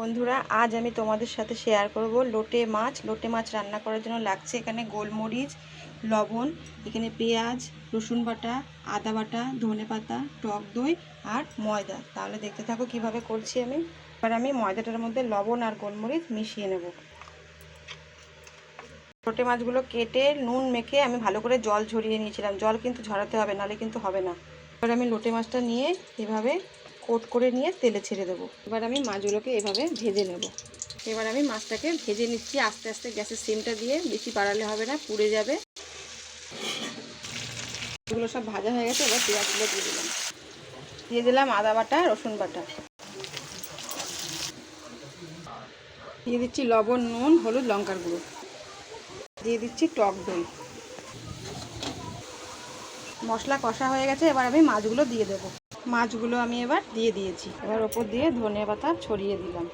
বন্ধুরা, আজ আমি তোমাদের সাথে শেয়ার করব লোটে মাছ। লোটে মাছ রান্না করার জন্য লাগছে এখানে গোলমরিচ, লবণ, এখানে পেঁয়াজ, রসুন বাটা, আদা বাটা, ধনে পাতা, টক দই আর ময়দা। তাহলে দেখতে থাকো কীভাবে করছি আমি। এবার আমি ময়দাটার মধ্যে লবণ আর গোলমরিচ মিশিয়ে নেব। লোটে মাছগুলো কেটে নুন মেখে আমি ভালো করে জল ঝরিয়ে নিয়েছিলাম। জল কিন্তু ঝরাতে হবে, নাহলে কিন্তু হবে না। এবার আমি লোটে মাছটা নিয়ে এভাবে কোট করে নিয়ে তেলে ছেড়ে দেবো। এবার আমি মাছগুলোকে এভাবে ভেজে নেব। এবার আমি মাছটাকে ভেজে নিচ্ছি, আস্তে আস্তে গ্যাসের সিমটা দিয়ে। বেশি বাড়ালে হবে না, পুড়ে যাবে। এগুলো সব ভাজা হয়ে গেছে, এবার পেঁয়াজগুলো দিয়ে দিলাম। দিয়ে দিলাম আদা বাটা, রসুন বাটা। দিয়ে দিচ্ছি লবণ, নুন, হলুদ, লঙ্কার গুঁড়ো। দিয়ে দিচ্ছি টক দই। মশলা কষা হয়ে গেছে, এবার আমি মাছগুলো দিয়ে দেবো। মাছগুলো আমি এবার দিয়ে দিয়েছি। এবার ওপর দিয়ে ধনে পাতা ছড়িয়ে দিলাম।